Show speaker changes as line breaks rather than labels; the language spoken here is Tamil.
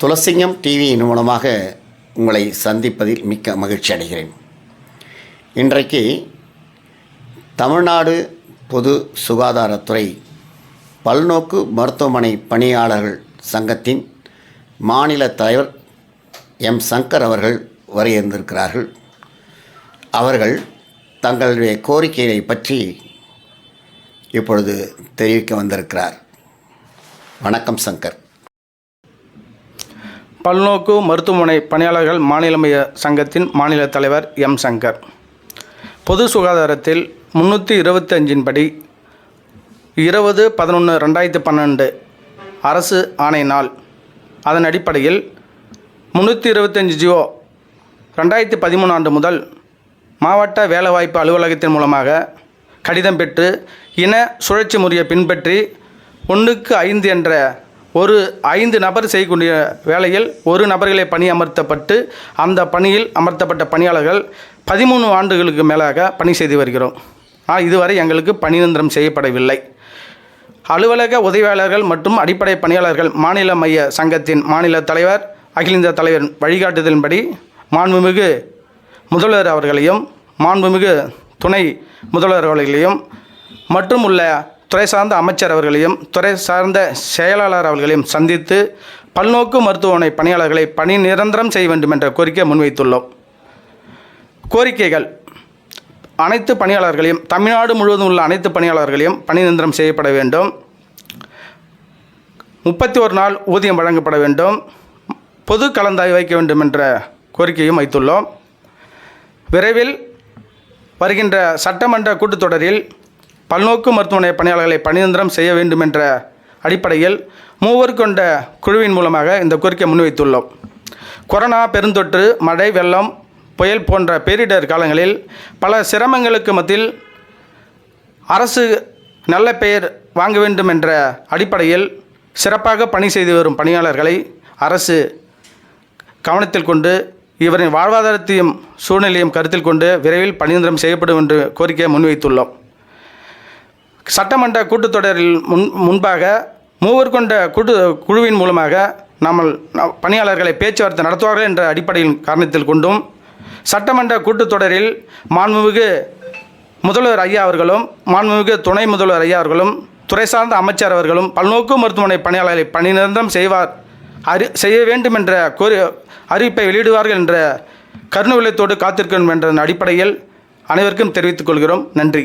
துளசிங்கம் டிவியின் மூலமாக உங்களை சந்திப்பதில் மிக்க மகிழ்ச்சி அடைகிறேன். இன்றைக்கு தமிழ்நாடு பொது சுகாதாரத்துறை பல்நோக்கு மருத்துவமனை பணியாளர்கள் சங்கத்தின் மாநில தலைவர் எம். சங்கர் அவர்கள் வரையிருந்திருக்கிறார்கள். அவர்கள் தங்களுடைய கோரிக்கைகளை பற்றி இப்பொழுது தெரிவிக்க வந்திருக்கிறார். வணக்கம் சங்கர்.
பல்நோக்கு மருத்துவமனை பணியாளர்கள் மாநிலமய சங்கத்தின் மாநில தலைவர் எம் சங்கர். பொது சுகாதாரத்தில் முந்நூற்றி இருபத்தஞ்சின் படி இருபது பதினொன்று ரெண்டாயிரத்தி பன்னெண்டு அரசு ஆணை நாள் அதன் அடிப்படையில் முந்நூற்றி இருபத்தஞ்சி ஜியோ ரெண்டாயிரத்தி பதிமூணு ஆண்டு முதல் மாவட்ட வேலைவாய்ப்பு அலுவலகத்தின் மூலமாக கடிதம் பெற்று இன சுழற்சி முறையை பின்பற்றி ஒன்றுக்கு ஐந்து என்ற ஒரு ஐந்து நபர் செய்யக்கூடிய வேலையில் ஒரு நபர்களை பணி அமர்த்தப்பட்டு அந்த பணியில் அமர்த்தப்பட்ட பணியாளர்கள் பதிமூணு ஆண்டுகளுக்கு மேலாக பணி செய்து வருகிறோம். ஆனால் இதுவரை எங்களுக்கு பணி நிரந்தரம் செய்யப்படவில்லை. அலுவலக உதவியாளர்கள் மற்றும் அடிப்படை பணியாளர்கள் மாநில மைய சங்கத்தின் மாநில தலைவர் அகில இந்திய தலைவர் வழிகாட்டுதலின்படி மாண்புமிகு முதல்வர் அவர்களையும் மாண்புமிகு துணை முதல்வர் அவர்களையும் மற்றும் உள்ள துறை சார்ந்த அமைச்சர் அவர்களையும் துறை சார்ந்த செயலாளர் அவர்களையும் சந்தித்து பல்நோக்கு மருத்துவமனை பணியாளர்களை பணி நிரந்தரம் செய்ய வேண்டும் என்ற கோரிக்கை முன்வைத்துள்ளோம். கோரிக்கைகள். அனைத்து பணியாளர்களையும் தமிழ்நாடு முழுவதும் உள்ள அனைத்து பணியாளர்களையும் பணி நிரந்தரம் செய்யப்பட வேண்டும். முப்பத்தி ஒரு நாள் ஊதியம் வழங்கப்பட வேண்டும். பொது கலந்தாய்வு வைக்க வேண்டும் என்ற கோரிக்கையும் வைத்துள்ளோம். விரைவில் வருகின்ற சட்டமன்ற கூட்டத்தொடரில் பல்நோக்கு மருத்துவமனை பணியாளர்களை பணிநிரந்தரம் செய்ய வேண்டும் என்ற அடிப்படையில் மூவர் கொண்ட குழுவின் மூலமாக இந்த கோரிக்கை முன்வைத்துள்ளோம். கொரோனா பெருந்தொற்று மழை வெள்ளம் புயல் போன்ற பேரிடர் காலங்களில் பல சிரமங்களுக்கு மத்தியில் அரசு நல்ல பெயர் வாங்க வேண்டும் என்ற அடிப்படையில் சிறப்பாக பணி செய்து வரும் பணியாளர்களை அரசு கவனத்தில் கொண்டு இவரின் வாழ்வாதாரத்தையும் சூழ்நிலையும் கருத்தில் கொண்டு விரைவில் பணிநிரந்தரம் செய்யப்படும் என்று கோரிக்கையை முன்வைத்துள்ளோம். சட்டமன்ற கூட்டத்தொடரில் முன் முன்பாக மூவர் கொண்ட கூட்டு குழுவின் மூலமாக நம்ம பணியாளர்களை பேச்சுவார்த்தை நடத்துவார்கள் என்ற அடிப்படையில் காரணத்தில் கொண்டும் சட்டமன்ற கூட்டத்தொடரில் மாண்புமிகு முதல்வர் ஐயா அவர்களும் மாண்புமிகு துணை முதல்வர் ஐயா அவர்களும் துறை சார்ந்த அமைச்சர் அவர்களும் பல்நோக்கு மருத்துவமனை பணியாளர்களை பணி நிரந்தரம் செய்வார் அறி செய்ய வேண்டும் என்ற கோரி அறிவிப்பை வெளியிடுவார்கள் என்ற கருணை உள்ளத்தோடு காத்திருக்கணும் என்ற அடிப்படையில் அனைவருக்கும் தெரிவித்துக் கொள்கிறோம். நன்றி.